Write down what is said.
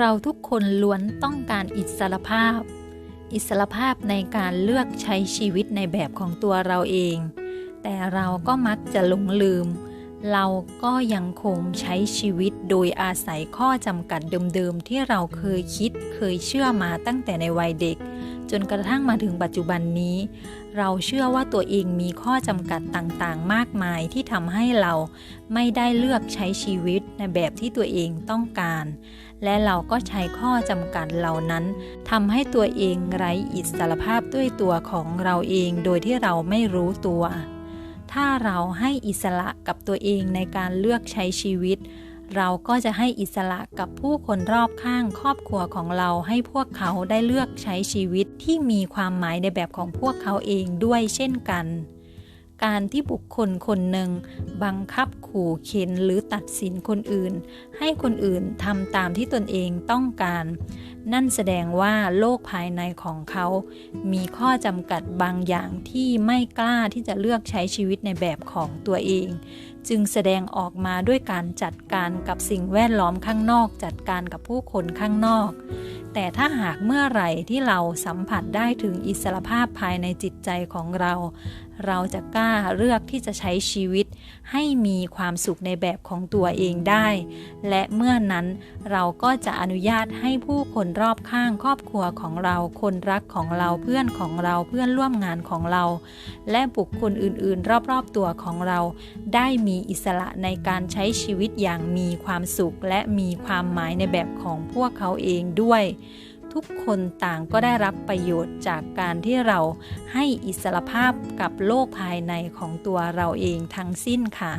เราทุกคนล้วนต้องการอิสรภาพ อิสรภาพในการเลือกใช้ชีวิตในแบบของตัวเราเอง แต่เราก็มักจะหลงลืม เราก็ยังคงใช้ชีวิตโดยอาศัยข้อจำกัดเดิมๆที่เราเคยคิดเคยเชื่อมาตั้งแต่ในวัยเด็ก จนกระทั่งมาถึงปัจจุบันนี้ เราเชื่อว่าตัวเองมีข้อจำกัดต่างๆ มากมายที่ทำให้เราไม่ได้เลือกใช้ชีวิตในแบบที่ตัวเองต้องการ และเราก็ใช้ข้อจำกัดเหล่านั้นทำให้ตัวเองไร้อิสรภาพด้วยตัวของเราเองโดยที่เราไม่รู้ตัว ถ้าเราให้อิสระกับตัวเองในการเลือกใช้ชีวิต เราก็จะให้อิสระกับผู้คนรอบข้างครอบครัวของเราให้พวกเขาได้เลือกใช้ชีวิตที่มีความหมายในแบบของพวกเขาเองด้วยเช่นกัน การที่บุคคลคนหนึ่ง บังคับขู่เข็นหรือตัดสินคนอื่น ให้คนอื่นทำตามที่ตนเองต้องการ นั่นแสดงว่าโลกภายในของเขา มีข้อจำกัดบางอย่างที่ไม่กล้าที่จะเลือกใช้ชีวิตในแบบของตัวเอง จึงแสดงออกมาด้วยการจัดการกับสิ่งแวดล้อมข้างนอก จัดการกับผู้คนข้างนอก แต่ถ้าหากเมื่อไหร่ที่เราสัมผัสได้ถึงอิสรภาพภายในจิตใจของเรา เราจะกล้าเลือกที่จะใช้ชีวิต ให้มีความสุขในแบบของตัวเองได้ และเมื่อนั้นเราก็จะอนุญาตให้ผู้คนรอบข้างครอบครัวของเราคนรักของเราเพื่อนของเราเพื่อนร่วมงานของเรา และบุคคลอื่น ๆ รอบๆตัวของเรา ได้มีอิสระในการใช้ชีวิตอย่างมีความสุขและมีความหมายในแบบของพวกเขาเองด้วย ทุกคนต่างก็ได้รับประโยชน์จากการที่เราให้อิสรภาพกับโลกภายในของตัวเราเองทั้งสิ้นค่ะ